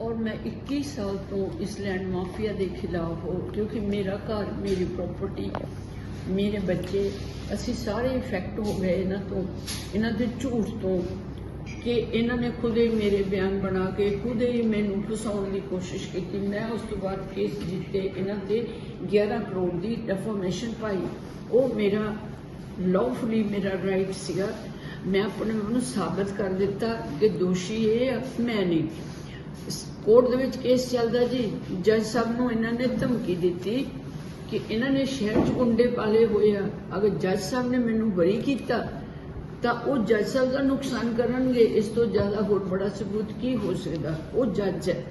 ਔਰ ਮੈਂ 21 ਸਾਲ ਤੋਂ ਇਸ ਲੈਂਡ ਮਾਫੀਆ ਦੇ ਖਿਲਾਫ ਹੋ, ਕਿਉਂਕਿ ਮੇਰਾ ਘਰ, ਮੇਰੀ ਪ੍ਰਾਪਰਟੀ ਮੇਰੇ ਬੱਚੇ, ਅਸੀਂ ਸਾਰੇ ਇਫੈਕਟ ਹੋ ਗਏ ਇਹਨਾਂ ਤੋਂ, ਇਹਨਾਂ ਦੇ ਝੂਠ ਤੋਂ ਕਿ ਇਹਨਾਂ ਨੇ ਖੁਦ ਹੀ ਮੇਰੇ ਬਿਆਨ ਬਣਾ ਕੇ, ਖੁਦ ਹੀ ਮੈਨੂੰ ਫਸਾਉਣ ਦੀ ਕੋਸ਼ਿਸ਼ ਕੀਤੀ। ਮੈਂ ਉਸ ਤੋਂ ਬਾਅਦ ਕੇਸ ਜਿੱਤੇ, ਇਹਨਾਂ ਤੇ 11 ਕਰੋੜ ਦੀ ਡੈਫਾਮੇਸ਼ਨ ਪਾਈ। ਉਹ ਮੇਰਾ ਲawfully ਮੇਰਾ ਰਾਈਟ ਸੀਗਾ। ਮੈਂ ਆਪਣੇ ਆਪ ਨੂੰ ਸਾਬਤ ਕਰ ਦਿੱਤਾ ਕਿ ਦੋਸ਼ੀ ਇਹ ਮੈਂ ਨਹੀਂ। ਕੋਰਟ ਦੇ ਵਿੱਚ ਕੇਸ ਚੱਲਦਾ ਜੀ। ਜੱਜ ਸਾਹਿਬ ਨੂੰ ਇਹਨਾਂ ਨੇ ਧਮਕੀ ਦਿੱਤੀ ਕਿ ਇਹਨਾਂ ਨੇ ਸ਼ਹਿਰ 'ਚ ਗੁੰਡੇ ਪਾਲੇ ਹੋਏ ਆ। ਅਗਰ ਜੱਜ ਸਾਹਿਬ ਨੇ ਮੈਨੂੰ ਬਰੀ ਕੀਤਾ, ਤਾਂ ਉਹ ਜੱਜ ਸਾਹਿਬ ਦਾ ਨੁਕਸਾਨ ਕਰਨਗੇ। ਇਸ ਤੋਂ ਜ਼ਿਆਦਾ ਹੋਰ ਬੜਾ ਸਬੂਤ ਕੀ ਹੋ ਸਕਦਾ? ਉਹ ਜੱਜ ਹੈ।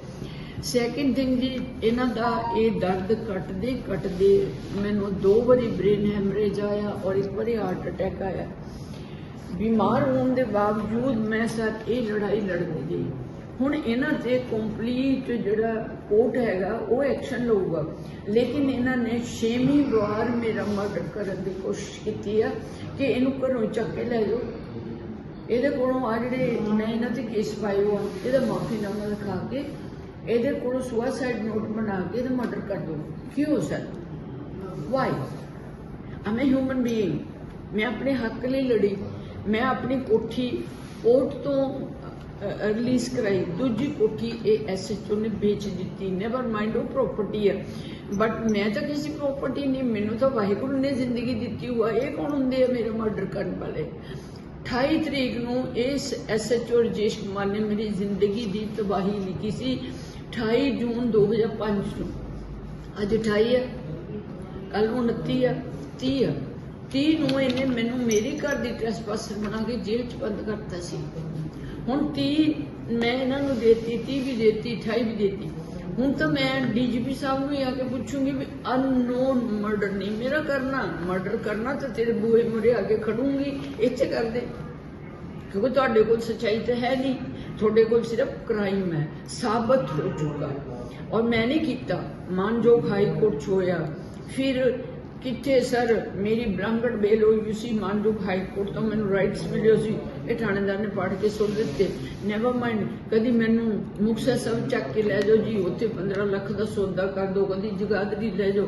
ਸੈਕਿੰਡ ਥਿੰਗ ਜੀ, ਇਹਨਾਂ ਦਾ ਇਹ ਦਰਦ ਕੱਟਦੇ ਕੱਟਦੇ ਮੈਨੂੰ ਦੋ ਵਾਰੀ ਬ੍ਰੇਨ ਹੈਮਰੇਜ ਆਇਆ ਔਰ ਇੱਕ ਵਾਰੀ ਹਾਰਟ ਅਟੈਕ ਆਇਆ। ਬਿਮਾਰ ਹੋਣ ਦੇ ਬਾਵਜੂਦ ਮੈਂ ਸਰ ਇਹ ਲੜਾਈ ਲੜਦੀ ਗਈ। ਹੁਣ ਇਹਨਾਂ ਤੇ ਕੰਪਲੀਟ ਜਿਹੜਾ ਕੋਰਟ ਹੈਗਾ, ਉਹ ਐਕਸ਼ਨ ਲਊਗਾ। ਲੇਕਿਨ ਇਹਨਾਂ ਨੇ ਛੇਵੀਂ ਵਾਰ ਮੇਰਾ ਮਰਡਰ ਕਰਨ ਦੀ ਕੋਸ਼ਿਸ਼ ਕੀਤੀ ਆ ਕਿ ਇਹਨੂੰ ਘਰੋਂ ਚੱਕ ਕੇ ਲੈ ਜਾਓ। ਇਹਦੇ ਕੋਲੋਂ ਆ ਜਿਹੜੇ ਮੈਂ ਇਹਨਾਂ ਤੇ ਕੇਸ ਪਾਏ ਆ, ਇਹਦਾ ਮਾਫੀਨਾਮਾ ਲਿਖਾ ਕੇ, ਇਹਦੇ ਕੋਲੋਂ ਸੁਸਾਈਡ ਨੋਟ ਬਣਾ ਕੇ ਇਹਦਾ ਮਰਡਰ ਕਰ ਦੋ ਕਿਉਂ sir why am a human being ਮੈਂ ਆਪਣੇ ਹੱਕ ਲਈ ਲੜੀ। ਮੈਂ ਆਪਣੀ ਕੋਠੀ ਕੋਰਟ ਤੋਂ ਰਿਲੀਜ਼ ਕਰਾਈ ਦੂਜੀ ਕੋਠੀ ਇਹ ਐਸਐਚਓ ਨੇ ਵੇਚ ਦਿੱਤੀ ਨੈਵਰ ਮਾਈਂਡ ਉਹ ਪ੍ਰਾਪਰਟੀ ਹੈ। ਬਟ ਮੈਂ ਤਾਂ ਕਿਸੇ ਪ੍ਰਾਪਰਟੀ ਨਹੀਂ, ਮੈਨੂੰ ਤਾਂ ਵਾਹਿਗੁਰੂ ਨੇ ਜ਼ਿੰਦਗੀ ਦਿੱਤੀ ਹੋਆ ਇਹ ਕੌਣ ਹੁੰਦੇ ਆ ਮੇਰੇ ਮਰਡਰ ਕਰਨ ਵਾਲੇ? 28 ਤਰੀਕ ਨੂੰ ਇਸ ਐਸਐਚਓ ਰਜੇਸ਼ ਕੁਮਾਰ ਨੇ ਮੇਰੀ ਜ਼ਿੰਦਗੀ ਦੀ ਤਬਾਹੀ ਲਿਖੀ ਸੀ 28 ਜੂਨ 2005 ਨੂੰ। ਅੱਜ 28 ਹੈ ਕੱਲ ਨੂੰ 29 ਆ 30 ਆ 30 ਨੂੰ ਇਹਨੇ ਮੈਨੂੰ ਮੇਰੇ ਘਰ ਦੀ ਟ੍ਰੈਸਪਾਸਰ ਬਣਾ ਕੇ ਜੇਲ੍ਹ 'ਚ ਬੰਦ ਕਰਤਾ ਸੀ। ਹੁਣ 30 ਮੈਂ ਇਹਨਾਂ ਨੂੰ ਦੇਤੀ 30 ਵੀ ਦੇਤੀ 28 ਵੀ ਦੇਤੀ ਹੁਣ ਤਾਂ ਮੈਂ ਡੀਜੀਪੀ ਸਾਹਿਬ ਨੂੰ ਹੀ ਆ ਕੇ ਪੁੱਛੂੰਗੀ ਵੀ ਅਨਨੋਨ ਮਰਡਰ ਨਹੀਂ ਮੇਰਾ ਕਰਨਾ ਮਰਡਰ ਕਰਨਾ ਤਾਂ ਤੇਰੇ ਬੂਹੇ ਮੁਰੇ ਆ ਕੇ ਖੜੂੰਗੀ ਇੱਥੇ ਕਰ ਦੇ ਕਿਉਂਕਿ ਤੁਹਾਡੇ ਕੋਲ ਸੱਚਾਈ ਤਾਂ ਹੈ ਨਹੀਂ ਤੁਹਾਡੇ ਕੋਲ ਸਿਰਫ ਕ੍ਰਾਈਮ ਹੈ ਸਾਬਤ ਹੋ ਚੁੱਕਾ ਔਰ ਮੈਂ ਨਹੀਂ ਕੀਤਾ ਮਾਨਯੋਗ ਹਾਈ ਕੋਰਟ 'ਚ ਹੋਇਆ ਫਿਰ ਕਿੱਥੇ ਸਰ? ਮੇਰੀ ਬ੍ਰਾਂਗੜ ਬੇਲ ਹੋਈ ਸੀ ਮਾਨਯੋਗ ਹਾਈ ਕੋਰਟ ਤੋਂ। ਮੈਨੂੰ ਰਾਈਟਸ ਮਿਲਿਓ ਸੀ ਇਹ ਥਾਣੇਦਾਰ ਨੇ ਪੜ੍ਹ ਕੇ ਸੁਣ ਦਿੱਤੇ। ਨੈਵਰ ਮਾਈਂਡ ਕਦੀ ਮੈਨੂੰ ਮੁਕਤਸਰ ਸਾਹਿਬ ਚੱਕ ਕੇ ਲੈ ਜਾਓ ਜੀ। ਉੱਥੇ 15 ਲੱਖ ਦਾ ਸੌਦਾ ਕਰ ਦਿਓ। ਕਦੀ ਜਗਾਦਰੀ ਲੈ ਜਾਓ।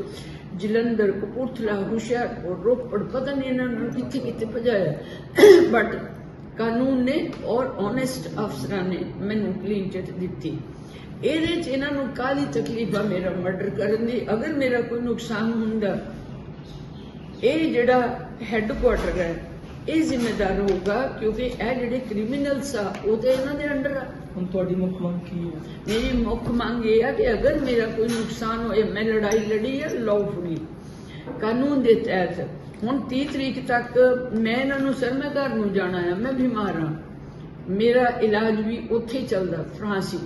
ਜਲੰਧਰ, ਕਪੂਰਥਲਾ, ਹੁਸ਼ਿਆਰਪੁਰ, ਰੋਪੜ, ਪਤਾ ਨਹੀਂ ਇਹਨਾਂ ਨੂੰ ਕਿੱਥੇ ਕਿੱਥੇ ਭਜਾਇਆ। ਬਟ ਕਾਨੂੰਨ ਨੇ ਔਰ ਓਨੈਸਟ ਅਫਸਰਾਂ ਨੇ ਮੈਨੂੰ ਕਲੀਨ ਚਿਟ ਦਿੱਤੀ। ਇਹਦੇ ਚ ਇਹਨਾਂ ਨੂੰ ਕਾਹਦੀ ਤਕਲੀਫ ਆ? ਮੇਰਾ ਮਰਡਰ ਕਰਨ ਦੀ। ਅਗਰ ਮੇਰਾ ਕੋਈ ਨੁਕਸਾਨ ਹੁੰਦਾ ਇਹ ਜਿਹੜਾ ਹੈੱਡਕੁਆਟਰ ਹੈ ਇਹ ਜ਼ਿੰਮੇਦਾਰ ਹੋਊਗਾ ਕਿਉਂਕਿ ਇਹ ਜਿਹੜੇ ਕ੍ਰਿਮੀਨਲਸ ਆ ਉਹ ਤੇ ਇਹਨਾਂ ਦੇ ਅੰਡਰ ਆ। ਹੁਣ ਤੁਹਾਡੀ ਮੁੱਖ ਮੰਗ ਕੀ ਹੈ? ਮੇਰੀ ਮੁੱਖ ਮੰਗ ਇਹ ਆ ਕਿ ਅਗਰ ਮੇਰਾ ਕੋਈ ਨੁਕਸਾਨ ਹੋਏ ਮੈਂ ਲੜਾਈ ਲੜੀ ਹੈ ਲawfully ਕਾਨੂੰਨ ਦੇ ਤਹਿਤ। ਹੁਣ 30 ਤਰੀਕ ਤੱਕ ਮੈਂ ਇਹਨਾਂ ਨੂੰ ਸਰ ਮੈਂ ਘਰ ਨੂੰ ਜਾਣਾ ਆ ਮੈਂ ਬਿਮਾਰ ਹਾਂ ਮੇਰਾ ਇਲਾਜ ਵੀ ਉੱਥੇ ਹੀ ਚੱਲਦਾ ਫਰਾਂਸੀ।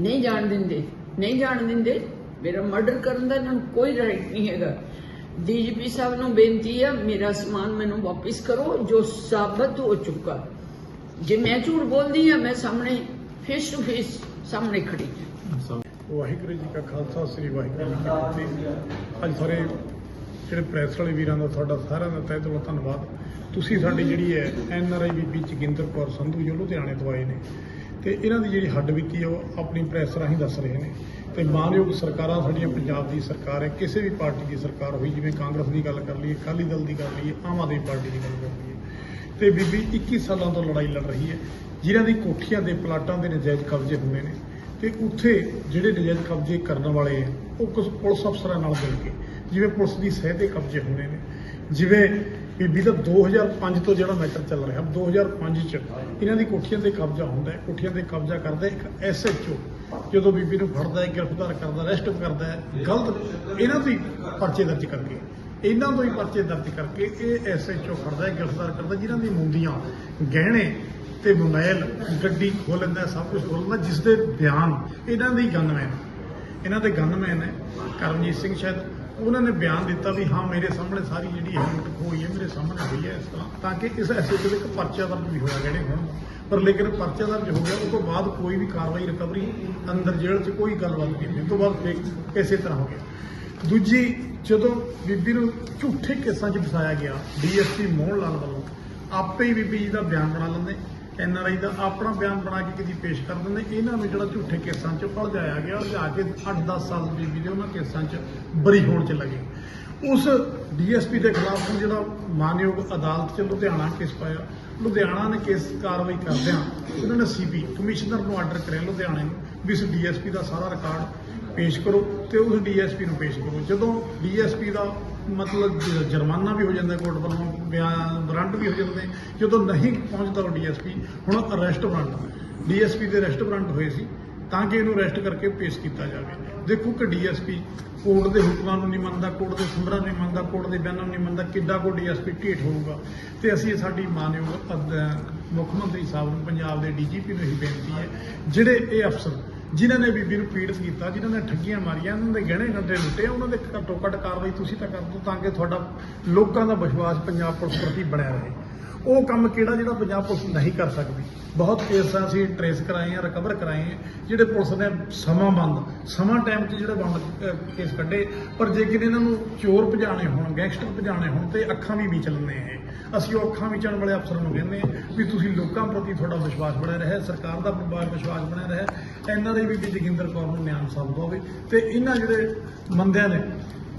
ਨਹੀਂ ਜਾਣ ਦਿੰਦੇ ਨਹੀਂ ਜਾਣ ਦਿੰਦੇ ਮੇਰਾ ਮਰਡਰ ਕਰਨ ਦਾ ਇਹਨਾਂ ਨੂੰ ਕੋਈ ਰਾਈਟ ਨਹੀਂ ਹੈਗਾ। ਡੀਜੀਪੀ ਸਾਹਿਬ ਨੂੰ ਬੇਨਤੀ ਹੈ ਮੇਰਾ ਸਮਾਨ ਮੈਨੂੰ ਵਾਪਿਸ ਕਰੋ, ਜੋ ਸਾਬਤ ਹੋ ਚੁੱਕਾ। ਜੇ ਮੈਂ ਝੂਠ ਬੋਲਦੀ ਹਾਂ ਮੈਂ ਸਾਹਮਣੇ ਫੇਸ ਟੂ ਫੇਸ ਸਾਹਮਣੇ ਖੜੀ ਹਾਂ ਵਾਹਿਗੁਰੂ ਜੀ ਕਾ ਖਾਲਸਾ, ਸ੍ਰੀ ਵਾਹਿਗੁਰੂ ਜੀ ਕੀ ਫਤਿਹ। ਅੱਜ ਸਾਰੇ ਜਿਹੜੇ ਪ੍ਰੈਸ ਵਾਲੇ ਵੀਰਾਂ ਦਾ ਤੁਹਾਡਾ ਸਾਰਿਆਂ ਦਾ ਤਹਿ ਦਿਲੋਂ ਧੰਨਵਾਦ। ਤੁਸੀਂ ਸਾਡੀ ਜਿਹੜੀ ਹੈ ਐਨ ਆਰ ਆਈ ਬੀਬੀ ਜੋਗਿੰਦਰ ਕੌਰ ਸੰਧੂ ਜੋ ਲੁਧਿਆਣੇ ਤੋਂ ਆਏ ਨੇ। ਤੇ ਇਹਨਾਂ ਦੀ ਜਿਹੜੀ ਹੱਡ ਬੀਤੀ ਹੈ ਉਹ ਆਪਣੀ ਪ੍ਰੈਸ ਰਾਹੀਂ ਦੱਸ ਰਹੇ ਨੇ। ਤੇ ਮਾਨਯੋਗ ਸਰਕਾਰਾਂ, ਸਾਡੀਆਂ ਪੰਜਾਬ ਦੀ ਸਰਕਾਰ ਹੈ, ਕਿਸੇ ਵੀ ਪਾਰਟੀ ਦੀ ਸਰਕਾਰ ਹੋਈ, ਜਿਵੇਂ ਕਾਂਗਰਸ ਦੀ ਗੱਲ ਕਰ ਲਈਏ, ਅਕਾਲੀ ਦਲ ਦੀ ਕਰ ਲਈਏ, ਆਮ ਆਦਮੀ ਪਾਰਟੀ ਦੀ ਗੱਲ ਕਰ ਲਈਏ। ਤੇ ਬੀਬੀ 21 ਸਾਲਾਂ ਤੋਂ ਲੜਾਈ ਲੜ ਰਹੀ ਹੈ। ਜਿਨ੍ਹਾਂ ਦੀ ਕੋਠੀਆਂ ਦੇ ਪਲਾਟਾਂ ਦੇ ਨਜਾਇਜ਼ ਕਬਜ਼ੇ ਹੁੰਦੇ ਨੇ। ਤੇ ਉੱਥੇ ਜਿਹੜੇ ਨਜਾਇਜ਼ ਕਬਜ਼ੇ ਕਰਨ ਵਾਲੇ ਆ ਉਹ ਕੁਝ ਪੁਲਿਸ ਅਫਸਰਾਂ ਨਾਲ ਮਿਲ ਕੇ, ਜਿਵੇਂ ਪੁਲਿਸ ਦੀ ਸਹਿ ਤੇ ਕਬਜ਼ੇ ਹੁੰਦੇ ਨੇ। ਜਿਵੇਂ ਬੀਬੀ ਦਾ 2005 ਤੋਂ ਜਿਹੜਾ ਮੈਟਰ ਚੱਲ ਰਿਹਾ 2005 ਚ ਇਹਨਾਂ ਦੀ ਕੋਠੀਆਂ ਤੇ ਕਬਜ਼ਾ ਹੁੰਦਾ ਹੈ, ਕੋਠੀਆਂ ਤੇ ਕਬਜ਼ਾ ਕਰਦਾ ਹੈ, ਇੱਕ ਐਸਐਚਓ ਜਦੋਂ ਬੀਬੀ ਨੂੰ ਫੜਦਾ ਹੈ, ਗ੍ਰਿਫਤਾਰ ਕਰਦਾ ਅਰੈਸਟ ਕਰਦਾ ਹੈ, ਗਲਤ ਇਹਨਾਂ ਤੋਂ ਹੀ ਪਰਚੇ ਦਰਜ ਕਰਕੇ, ਇਹਨਾਂ ਤੋਂ ਹੀ ਪਰਚੇ ਦਰਜ ਕਰਕੇ ਇਹ ਐਸਐਚਓ ਫੜਦਾ ਹੈ, ਗ੍ਰਿਫਤਾਰ ਕਰਦਾ, ਜਿਨ੍ਹਾਂ ਦੀ ਮੁੰਦੀਆਂ ਗਹਿਣੇ ਤੇ ਮੋਬਾਈਲ ਗੱਡੀ ਖੋਹ ਲੈਂਦਾ, ਸਭ ਕੁਝ ਖੋਹ ਲੈਂਦਾ ਜਿਸ ਦੇ ਬਿਆਨ ਇਹਨਾਂ ਦੇ ਹੀ ਗਨਮੈਨ ਇਹਨਾਂ ਦੇ ਗਨਮੈਨ ਹੈ, ਕਰਮਜੀਤ ਸਿੰਘ ਸ਼ਾਇਦ ਉਹਨਾਂ ਨੇ ਬਿਆਨ ਦਿੱਤਾ ਵੀ ਹਾਂ, ਮੇਰੇ ਸਾਹਮਣੇ ਸਾਰੀ ਜਿਹੜੀ ਹੈ ਲੁੱਟ ਹੋਈ ਹੈ, ਮੇਰੇ ਸਾਹਮਣੇ ਹੋਈ ਹੈ ਇਸ ਤਰ੍ਹਾਂ, ਤਾਂ ਕਿ ਇਸ ਐਸੇ ਦੇ ਇੱਕ ਪਰਚਾ ਦਰਜ ਵੀ ਹੋਇਆ ਜਿਹੜੇ ਹੁਣ। ਪਰ ਲੇਕਿਨ ਪਰਚਾ ਦਰਜ ਹੋ ਗਿਆ ਉਸ ਤੋਂ ਬਾਅਦ ਕੋਈ ਵੀ ਕਾਰਵਾਈ, ਰਿਕਵਰੀ ਅੰਦਰ ਜੇਲ੍ਹ 'ਚ ਕੋਈ ਗੱਲਬਾਤ ਨਹੀਂ ਹੋਈ। ਉਸ ਤੋਂ ਬਾਅਦ ਫੇਕ ਇਸੇ ਤਰ੍ਹਾਂ ਹੋ ਗਿਆ। ਦੂਜੀ, ਜਦੋਂ ਬੀਬੀ ਨੂੰ ਝੂਠੇ ਕੇਸਾਂ 'ਚ ਫਸਾਇਆ ਗਿਆ ਡੀਐਸਪੀ ਮੋਹਨ ਲਾਲ ਵੱਲੋਂ, ਆਪੇ ਹੀ ਬੀਬੀ ਜੀ ਦਾ ਬਿਆਨ ਬਣਾ ਲੈਂਦੇ। ਐੱਨ ਆਰ ਆਈ ਦਾ ਆਪਣਾ ਬਿਆਨ ਬਣਾ ਕੇ ਕਿਤੇ ਪੇਸ਼ ਕਰ ਦਿੰਦੇ। ਇਹਨਾਂ ਨੂੰ ਜਿਹੜਾ ਝੂਠੇ ਕੇਸਾਂ 'ਚ ਭਲਜਾਇਆ ਗਿਆ ਲਿਆ ਕੇ 8-10 ਸਾਲ ਬੀਬੀ ਦੇ ਉਹਨਾਂ ਕੇਸਾਂ 'ਚ ਬਰੀ ਹੋਣ 'ਚ ਲੱਗੇ। ਉਸ ਡੀਐਸਪੀ ਦੇ ਖਿਲਾਫ ਹੁਣ ਜਿਹੜਾ ਮਾਨਯੋਗ ਅਦਾਲਤ 'ਚ ਲੁਧਿਆਣਾ ਕੇਸ ਪਾਇਆ। ਲੁਧਿਆਣਾ ਨੇ ਕੇਸ ਕਾਰਵਾਈ ਕਰਦਿਆਂ ਉਹਨਾਂ ਨੇ ਸੀਪੀ ਕਮਿਸ਼ਨਰ ਨੂੰ ਆਰਡਰ ਕਰਿਆ ਲੁਧਿਆਣੇ ਨੂੰ ਵੀ ਇਸ ਡੀਐਸਪੀ ਦਾ ਸਾਰਾ ਰਿਕਾਰਡ ਪੇਸ਼ ਕਰੋ ਤੇ ਉਸ ਡੀਐਸਪੀ ਨੂੰ ਪੇਸ਼ ਕਰੋ। ਜਦੋਂ ਡੀਐਸਪੀ ਦਾ ਮਤਲਬ ਜੁਰਮਾਨਾ ਵੀ ਹੋ ਜਾਂਦਾ ਕੋਰਟ ਵੱਲੋਂ ਬਿਆਨ ਵਾਰੰਟ ਵੀ ਹੋ ਜਾਂਦੇ, ਜਦੋਂ ਨਹੀਂ ਪਹੁੰਚਦਾ ਉਹ ਡੀਐਸਪੀ, ਹੁਣ ਅਰੈਸਟ ਵਾਰੰਟ, ਡੀਐਸਪੀ ਦੇ ਅਰੈਸਟ ਵਾਰੰਟ ਹੋਏ ਸੀ, ਤਾਂ ਕਿ ਇਹਨੂੰ ਅਰੈਸਟ ਕਰਕੇ ਪੇਸ਼ ਕੀਤਾ ਜਾਵੇ। ਦੇਖੋ ਕਿ ਡੀਐਸਪੀ ਕੋਰਟ ਦੇ ਹੁਕਮਾਂ ਨੂੰ ਨਹੀਂ ਮੰਨਦਾ, ਕੋਰਟ ਦੇ ਸੰਬਰਾਂ ਨੂੰ ਨਹੀਂ ਮੰਨਦਾ, ਕੋਰਟ ਦੇ ਬਿਆਨਾਂ ਨੂੰ ਨਹੀਂ ਮੰਨਦਾ, ਕਿੱਡਾ ਕੋ ਡੀਐਸਪੀ ਢੀਠ ਹੋਊਗਾ। ਤੇ ਅਸੀਂ ਸਾਡੀ ਮਾਨਯੋਗ ਮੁੱਖ ਮੰਤਰੀ ਸਾਹਿਬ ਨੂੰ, ਪੰਜਾਬ ਦੇ ਡੀਜੀਪੀ ਨੂੰ ਇਹ ਬੇਨਤੀ ਹੈ, ਜਿਹੜੇ ਇਹ ਅਫਸਰ ਜਿਨ੍ਹਾਂ ਨੇ ਬੀਬੀ ਨੂੰ ਪੀੜਤ ਕੀਤਾ, ਜਿਨ੍ਹਾਂ ਨੇ ਠੱਗੀਆਂ ਮਾਰੀਆਂ ਉਹਨਾਂ ਦੇ ਗਹਿਣੇ ਗੱਡੇ ਲੁੱਟੇ, ਉਹਨਾਂ ਦੇ ਘੱਟੋ ਘੱਟ ਕਾਰਵਾਈ ਤੁਸੀਂ ਤਾਂ ਕਰ ਦਿਓ ਤਾਂ ਕਿ ਤੁਹਾਡਾ ਲੋਕਾਂ ਦਾ ਵਿਸ਼ਵਾਸ ਪੰਜਾਬ ਪੁਲਿਸ ਪ੍ਰਤੀ ਬਣਿਆ ਰਹੇ। ਉਹ ਕੰਮ ਕਿਹੜਾ ਜਿਹੜਾ ਪੰਜਾਬ ਪੁਲਿਸ ਨਹੀਂ ਕਰ ਸਕਦੀ? ਬਹੁਤ ਕੇਸ ਅਸੀਂ ਟਰੇਸ ਕਰਾਏ ਆ ਰਿਕਵਰ ਕਰਾਏ ਆ, ਜਿਹੜੇ ਪੁਲਿਸ ਨੇ ਸਮਾਂ ਬੰਦ, ਸਮਾਂ ਟਾਈਮ 'ਚ ਜਿਹੜੇ ਬੰਦ ਕੇਸ ਕੱਢੇ। ਪਰ ਜੇ ਕਿਤੇ ਇਹਨਾਂ ਨੂੰ ਚੋਰ ਭਜਾਣੇ ਹੋਣ ਗੈਂਗਸਟਰ ਭਜਾਣੇ ਹੋਣ ਤੇ ਅੱਖਾਂ ਵੀ ਵਿਚ ਲੈਂਦੇ ਇਹ। ਅਸੀਂ ਉਹ ਅੱਖਾਂ ਆਉਣ ਵਾਲੇ ਅਫਸਰਾਂ ਨੂੰ ਕਹਿੰਦੇ ਵੀ ਤੁਸੀਂ ਲੋਕਾਂ ਪ੍ਰਤੀ ਤੁਹਾਡਾ ਵਿਸ਼ਵਾਸ ਬਣਿਆ ਰਹੇ, ਸਰਕਾਰ ਦਾ ਵਿਸ਼ਵਾਸ ਬਣਿਆ ਰਹੇ, ਇਹਨਾਂ ਦੇ ਵੀ ਵੀ ਜੋਗਿੰਦਰ ਕੌਰ ਨੂੰ ਨਿਆਂ ਸਾਬਤ ਹੋਵੇ ਤੇ ਇਹਨਾਂ ਜਿਹੜੇ ਮੰਦਿਆਂ ਨੇ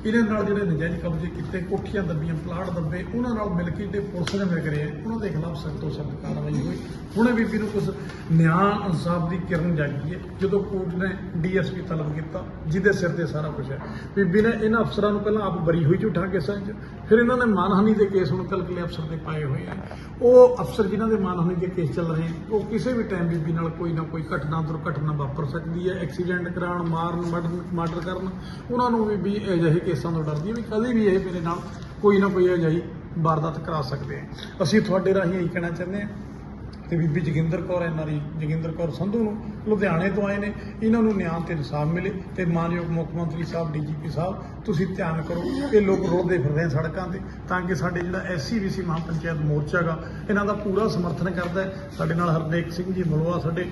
ਇਹਨਾਂ ਨਾਲ ਜਿਹੜੇ ਨਜਾਇਜ਼ ਕਬਜ਼ੇ ਕੀਤੇ, ਕੋਠੀਆਂ ਦੱਬੀਆਂ, ਪਲਾਟ ਦੱਬੇ, ਉਹਨਾਂ ਨਾਲ ਮਿਲ ਕੇ ਜਿਹੜੇ ਪੁਲਿਸ ਨੇ ਮਿਲ ਰਹੇ ਉਹਨਾਂ ਦੇ ਖਿਲਾਫ ਸਖਤ ਤੋਂ ਸਖਤ ਕਾਰਵਾਈ ਹੋਈ। ਹੁਣੇ ਬੀਬੀ ਨੂੰ ਕੁਝ ਨਿਆਂ ਇਨਸਾਫ ਦੀ ਕਿਰਨ ਜਾਗੀ ਹੈ, ਜਦੋਂ ਕੋਰਟ ਨੇ ਡੀਐਸਪੀ ਤਲਬ ਕੀਤਾ, ਜਿਹਦੇ ਸਿਰ ਤੇ ਸਾਰਾ ਕੁਝ ਹੈ। ਬੀਬੀ ਨੇ ਇਹਨਾਂ ਅਫਸਰਾਂ ਨੂੰ ਪਹਿਲਾਂ ਆਪ ਬਰੀ ਹੋਈ ਝੂਠਾਂ ਕੇਸਾਂ 'ਚ, ਫਿਰ ਇਹਨਾਂ ਨੇ ਮਾਨਹਾਨੀ ਦੇ ਕੇਸ ਹੁਣ ਕਲਕਲੇ ਅਫਸਰ ਤੇ ਪਾਏ ਹੋਏ ਆ। ਉਹ ਅਫਸਰ ਜਿਨ੍ਹਾਂ ਦੇ ਮਾਨਹਾਨੀ ਦੇ ਕੇਸ ਚੱਲ ਰਹੇ ਉਹ ਕਿਸੇ ਵੀ ਟਾਈਮ ਬੀਬੀ ਨਾਲ ਕੋਈ ਨਾ ਕੋਈ ਘਟਨਾ, ਦੁਰਘਟਨਾ ਵਾਪਰ ਸਕਦੀ ਹੈ। ਐਕਸੀਡੈਂਟ ਕਰਾਉਣ, ਮਾਰਨ ਮਰਡਰ ਮਰਡਰ ਕਰਨ, ਉਹਨਾਂ ਨੂੰ ਵੀ ਵੀ ਅਜਿਹੇ ਕੇਸਾਂ ਤੋਂ ਡਰਦੀ ਹੈ ਵੀ ਕਦੇ ਵੀ ਇਹ ਮੇਰੇ ਨਾਲ ਕੋਈ ਨਾ ਕੋਈ ਅਜਿਹੀ ਵਾਰਦਾਤ ਕਰਾ ਸਕਦੇ ਆ ਅਸੀਂ ਤੁਹਾਡੇ ਰਾਹੀਂ ਇਹੀ ਕਹਿਣਾ ਚਾਹੁੰਦੇ ਹਾਂ ਤੇ ਬੀਬੀ ਜੋਗਿੰਦਰ ਕੌਰ ਐਨਆਰਈ ਜੋਗਿੰਦਰ ਕੌਰ ਸੰਧੂ ਨੂੰ ਲੁਧਿਆਣੇ ਤੋਂ ਆਏ ਨੇ। ਇਹਨਾਂ ਨੂੰ ਨਿਆਂ ਤੇ ਇਨਸਾਫ ਮਿਲੇ ਤੇ ਮਾਨਯੋਗ ਮੁੱਖ ਮੰਤਰੀ ਸਾਹਿਬ, ਡੀਜੀਪੀ ਸਾਹਿਬ, ਤੁਸੀਂ ਧਿਆਨ ਕਰੋ, ਇਹ ਲੋਕ ਰੋਲਦੇ ਫਿਰਦੇ ਆ ਸੜਕਾਂ ਤੇ, ਤਾਂ ਕਿ ਸਾਡੇ ਜਿਹੜਾ ਐਸਸੀਬੀਸੀ ਮਹਾਪੰਚਾਇਤ ਮੋਰਚਾ ਗਾ ਇਹਨਾਂ ਦਾ ਪੂਰਾ ਸਮਰਥਨ ਕਰਦਾ ਸਾਡੇ ਨਾਲ ਹਰਦੇਕ ਸਿੰਘ ਜੀ, ਮਲਵਾ ਸਾਡੇ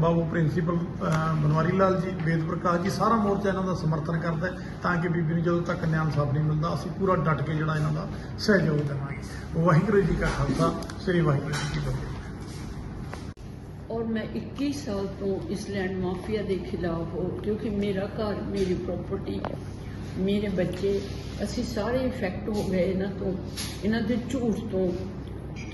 ਬਾਬੂ ਪ੍ਰਿੰਸੀਪਲ ਬਨਵਾਰੀ ਲਾਲ ਜੀ, ਵੇਦ ਪ੍ਰਕਾਸ਼ ਜੀ, ਸਾਰਾ ਮੋਰਚਾ ਇਹਨਾਂ ਦਾ ਸਮਰਥਨ ਕਰਦਾ ਤਾਂ ਕਿ ਬੀਬੀ ਨੂੰ ਜਦੋਂ ਤੱਕ ਨਿਆਂ ਇਨਸਾਫ ਨਹੀਂ ਮਿਲਦਾ, ਅਸੀਂ ਪੂਰਾ ਡਟ ਕੇ ਜਿਹੜਾ ਇਹਨਾਂ ਦਾ ਸਹਿਯੋਗ ਦੇਵਾਂਗੇ। ਵਾਹਿਗੁਰੂ ਜੀ ਕਾ ਖਾਲਸਾ, ਸ੍ਰੀ ਵਾਹਿਗੁਰੂ ਜੀ ਕੀ ਫਤਿਹ। ਔਰ ਮੈਂ 21 ਸਾਲ ਤੋਂ ਇਸ ਲੈਂਡ ਮਾਫੀਆ ਦੇ ਖਿਲਾਫ ਹੋ, ਕਿਉਂਕਿ ਮੇਰਾ ਘਰ, ਮੇਰੀ ਪ੍ਰਾਪਰਟੀ ਮੇਰੇ ਬੱਚੇ, ਅਸੀਂ ਸਾਰੇ ਇਫੈਕਟ ਹੋ ਗਏ ਇਹਨਾਂ ਤੋਂ, ਇਹਨਾਂ ਦੇ ਝੂਠ ਤੋਂ।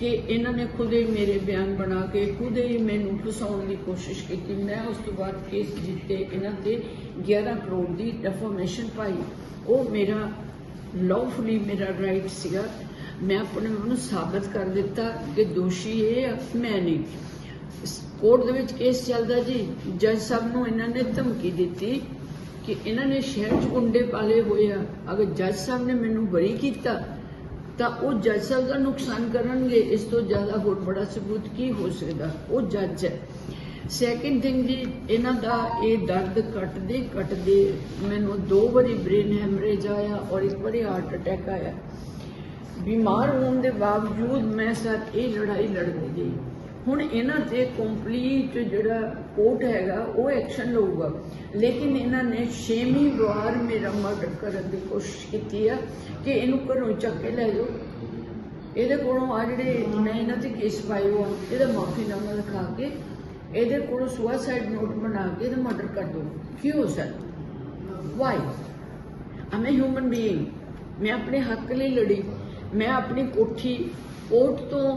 ਕਿ ਇਹਨਾਂ ਨੇ ਖੁਦ ਹੀ ਮੇਰੇ ਬਿਆਨ ਬਣਾ ਕੇ, ਖੁਦ ਹੀ ਮੈਨੂੰ ਫਸਾਉਣ ਦੀ ਕੋਸ਼ਿਸ਼ ਕੀਤੀ। ਮੈਂ ਉਸ ਤੋਂ ਬਾਅਦ ਕੇਸ ਜਿੱਤੇ ਇਹਨਾਂ ਤੇ 11 ਕਰੋੜ ਦੀ ਡੈਫਾਮੇਸ਼ਨ ਪਾਈ। ਉਹ ਮੇਰਾ ਲawfully ਮੇਰਾ ਰਾਈਟ ਸੀਗਾ। ਮੈਂ ਆਪਣੇ ਆਪ ਨੂੰ ਸਾਬਤ ਕਰ ਦਿੱਤਾ ਕਿ ਦੋਸ਼ੀ ਇਹ ਆ, ਮੈਂ ਨਹੀਂ। ਕੋਰਟ ਦੇ ਵਿੱਚ ਕੇਸ ਚੱਲਦਾ ਜੀ। ਜੱਜ ਸਾਹਿਬ ਨੂੰ ਇਹਨਾਂ ਨੇ ਧਮਕੀ ਦਿੱਤੀ ਕਿ ਇਹਨਾਂ ਨੇ ਸ਼ਹਿਰ 'ਚ ਗੁੰਡੇ ਪਾਲੇ ਹੋਏ ਆ। ਅਗਰ ਜੱਜ ਸਾਹਿਬ ਨੇ ਮੈਨੂੰ ਬਰੀ ਕੀਤਾ ਤਾਂ ਉਹ ਜੱਜ ਸਾਹਿਬ ਦਾ ਨੁਕਸਾਨ ਕਰਨਗੇ, ਇਸ ਤੋਂ ਜ਼ਿਆਦਾ ਹੋਰ ਬੜਾ ਸਬੂਤ ਕੀ ਹੋ ਸਕਦਾ? ਉਹ ਜੱਜ ਹੈ। ਸੈਕਿੰਡ ਥਿੰਗ ਜੀ, ਇਹਨਾਂ ਦਾ ਇਹ ਦਰਦ ਕੱਟਦੇ ਕੱਟਦੇ ਮੈਨੂੰ ਦੋ ਵਾਰੀ ਬ੍ਰੇਨ ਹੈਮਰੇਜ ਆਇਆ ਔਰ ਇੱਕ ਵਾਰੀ ਹਾਰਟ ਅਟੈਕ ਆਇਆ। ਬਿਮਾਰ ਹੋਣ ਦੇ ਬਾਵਜੂਦ ਮੈਂ ਸਰ ਇਹ ਲੜਾਈ ਲੜਦੀ ਗਈ। ਹੁਣ ਇਹਨਾਂ ਤੇ ਕੰਪਲੀਟ ਜਿਹੜਾ ਕੋਰਟ ਹੈਗਾ, ਉਹ ਐਕਸ਼ਨ ਲਊਗਾ। ਲੇਕਿਨ ਇਹਨਾਂ ਨੇ ਛੇਵੀਂ ਵਾਰ ਮੇਰਾ ਮਰਡਰ ਕਰਨ ਦੀ ਕੋਸ਼ਿਸ਼ ਕੀਤੀ ਆ ਕਿ ਇਹਨੂੰ ਘਰੋਂ ਚੱਕ ਕੇ ਲੈ ਜਾਓ। ਇਹਦੇ ਕੋਲੋਂ ਆ ਜਿਹੜੇ ਮੈਂ ਇਹਨਾਂ ਤੇ ਕੇਸ ਪਾਏ ਹੋ ਇਹਦਾ ਮਾਫੀਨਾਮਾ ਲਿਖਾ ਕੇ, ਇਹਦੇ ਕੋਲੋਂ ਸੁਸਾਈਡ ਨੋਟ ਬਣਾ ਕੇ ਇਹਦਾ ਮਰਡਰ ਕਰ ਦਿਓ। ਕਿਉਂ sir why am a human being ਮੈਂ ਆਪਣੇ ਹੱਕ ਲਈ ਲੜੀ। ਮੈਂ ਆਪਣੀ ਕੋਠੀ ਕੋਰਟ ਤੋਂ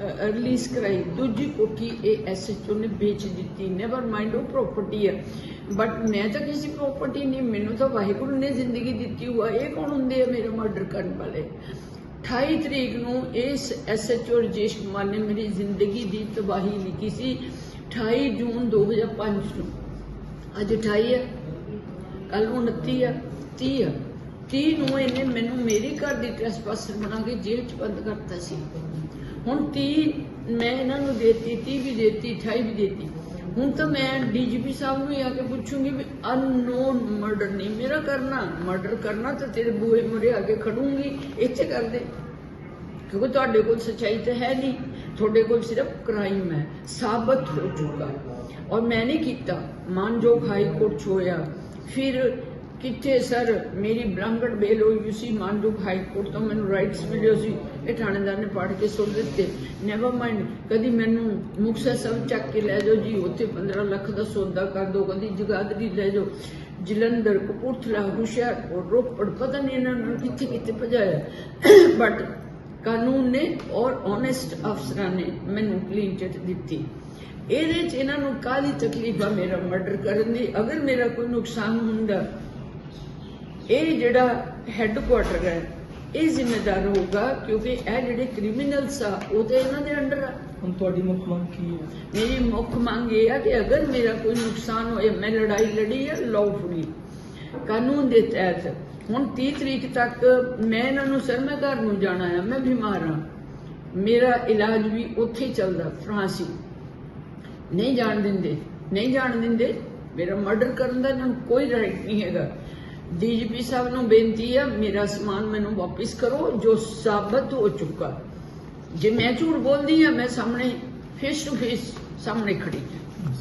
ਰਿਲੀਜ਼ ਕਰਾਈ ਦੂਜੀ ਕੋਠੀ ਇਹ ਐਸਐਚਓ ਨੇ ਵੇਚ ਦਿੱਤੀ ਨੈਵਰ ਮਾਈਂਡ ਉਹ ਪ੍ਰਾਪਰਟੀ ਹੈ। ਬਟ ਮੈਂ ਤਾਂ ਕਿਸੇ ਪ੍ਰਾਪਰਟੀ ਨਹੀਂ, ਮੈਨੂੰ ਤਾਂ ਵਾਹਿਗੁਰੂ ਨੇ ਜ਼ਿੰਦਗੀ ਦਿੱਤੀ ਹੋਆ, ਇਹ ਕੌਣ ਹੁੰਦੇ ਆ ਮੇਰੇ ਮਰਡਰ ਕਰਨ ਵਾਲੇ? 28 ਤਰੀਕ ਨੂੰ ਇਸ ਐਸਐਚਓ ਰਜੇਸ਼ ਕੁਮਾਰ ਨੇ ਮੇਰੀ ਜ਼ਿੰਦਗੀ ਦੀ ਤਬਾਹੀ ਲਿਖੀ ਸੀ 28 ਜੂਨ 2005 ਨੂੰ। ਅੱਜ 28 ਹੈ ਕੱਲ ਨੂੰ 29 ਆ 30 ਆ 30 ਨੂੰ ਇਹਨੇ ਮੈਨੂੰ ਮੇਰੀ ਘਰ ਦੀ ਟ੍ਰੈਸਪਾਸਰ ਬਣਾ ਕੇ ਜੇਲ੍ਹ 'ਚ ਬੰਦ ਕਰਤਾ ਸੀ। ਹੁਣ 30 ਮੈਂ ਇਹਨਾਂ ਨੂੰ ਦੇਤੀ 30 ਵੀ ਦੇਤੀ 28 ਵੀ ਦੇਤੀ। ਹੁਣ ਤਾਂ ਮੈਂ ਡੀਜੀਪੀ ਸਾਹਿਬ ਨੂੰ ਆ ਕੇ ਪੁੱਛੂੰਗੀ ਵੀ ਅਨਨੋਨ ਮਰਡਰ ਨਹੀਂ, ਮੇਰਾ ਕਰਨਾ ਮਰਡਰ ਕਰਨਾ ਤਾਂ ਤੇਰੇ ਬੂਹੇ ਮੁਰੇ ਆ ਕੇ ਖੜੂੰਗੀ, ਇੱਥੇ ਕਰ ਦੇ। ਕਿਉਂਕਿ ਤੁਹਾਡੇ ਕੋਲ ਸੱਚਾਈ ਤਾਂ ਹੈ ਨਹੀਂ, ਤੁਹਾਡੇ ਕੋਲ ਸਿਰਫ ਕ੍ਰਾਈਮ ਹੈ, ਸਾਬਤ ਹੋ ਚੁੱਕਾ। ਔਰ ਮੈਂ ਨਹੀਂ ਕੀਤਾ, ਮਾਨਯੋਗ ਹਾਈ ਕੋਰਟ 'ਚ ਹੋਇਆ। ਫਿਰ ਕਿੱਥੇ ਸਰ? ਮੇਰੀ ਬ੍ਰਾਂਗੜ ਬੇਲ ਹੋਈ ਸੀ ਮਾਨਯੋਗ ਹਾਈ ਕੋਰਟ ਤੋਂ ਮੈਨੂੰ ਰਾਈਟਸ ਮਿਲਿਓ ਸੀ। ਇਹ ਥਾਣੇਦਾਰ ਨੇ ਪੜ੍ਹ ਕੇ ਸੁਣ ਦਿੱਤੇ। ਨੈਵਰ ਮਾਈਂਡ ਕਦੀ ਮੈਨੂੰ ਮੁਕਤਸਰ ਸਾਹਿਬ ਚੱਕ ਕੇ ਲੈ ਜਾਓ ਜੀ। ਉੱਥੇ 15 ਲੱਖ ਦਾ ਸੌਦਾ ਕਰ ਦੋ ਕਦੀ ਜਗਾਦਰੀ ਲੈ ਜਾਓ। ਜਲੰਧਰ, ਕਪੂਰਥਲਾ ਹੁਸ਼ਿਆਰਪੁਰ ਰੋਪੜ, ਪਤਾ ਨਹੀਂ ਇਹਨਾਂ ਨੂੰ ਕਿੱਥੇ ਕਿੱਥੇ ਭਜਾਇਆ। ਬਟ ਕਾਨੂੰਨ ਨੇ ਔਰ ਓਨੈਸਟ ਅਫਸਰਾਂ ਨੇ ਮੈਨੂੰ ਕਲੀਨ ਚਿਟ ਦਿੱਤੀ। ਇਹਦੇ ਚ ਇਹਨਾਂ ਨੂੰ ਕਾਹਦੀ ਤਕਲੀਫ ਆ? ਮੇਰਾ ਮਰਡਰ ਕਰਨ ਦੀ? ਅਗਰ ਮੇਰਾ ਕੋਈ ਨੁਕਸਾਨ ਹੁੰਦਾ ਇਹ ਜਿਹੜਾ ਹੈੱਡਕੁਆਟਰ ਹੈ ਇਹ ਜ਼ਿੰਮੇਦਾਰ ਹੋਊਗਾ ਕਿਉਂਕਿ ਇਹ ਜਿਹੜੇ ਕ੍ਰਿਮੀਨਲਸ ਆ ਉਹ ਤੇ ਇਹਨਾਂ ਦੇ ਅੰਡਰ ਆ। ਹੁਣ ਤੁਹਾਡੀ ਮੁੱਖ ਮੰਗ ਕੀ ਹੈ? ਮੇਰੀ ਮੁੱਖ ਮੰਗ ਇਹ ਆ ਕਿ ਅਗਰ ਮੇਰਾ ਕੋਈ ਨੁਕਸਾਨ ਹੋਏ ਮੈਂ ਲੜਾਈ ਲੜੀ ਹੈ ਲawfully ਕਾਨੂੰਨ ਦੇ ਤਹਿਤ। ਹੁਣ 30 ਤਰੀਕ ਤੱਕ ਮੈਂ ਇਹਨਾਂ ਨੂੰ ਸਰ ਮੈਂ ਘਰ ਨੂੰ ਜਾਣਾ ਆ ਮੈਂ ਬਿਮਾਰ ਹਾਂ ਮੇਰਾ ਇਲਾਜ ਵੀ ਉੱਥੇ ਹੀ ਚੱਲਦਾ ਫਰਾਂਸ ਹੀ ਨਹੀਂ ਜਾਣ ਦਿੰਦੇ ਨਹੀਂ ਜਾਣ ਦਿੰਦੇ ਮੇਰਾ ਮਰਡਰ ਕਰਨ ਦਾ ਕੋਈ ਰਾਈਟ ਨਹੀਂ ਹੈਗਾ। ਡੀਜੀਪੀ ਸਾਹਿਬ ਨੂੰ ਬੇਨਤੀ ਹੈ ਮੇਰਾ ਸਮਾਨ ਮੈਨੂੰ ਵਾਪਿਸ ਕਰੋ ਜੋ ਸਾਬਤ ਹੋ ਚੁੱਕਾ। ਜੇ ਮੈਂ ਝੂਠ ਬੋਲਦੀ ਹਾਂ ਮੈਂ ਸਾਹਮਣੇ ਫੇਸ ਟੂ ਫੇਸ ਸਾਹਮਣੇ ਖੜੀ ਹਾਂ?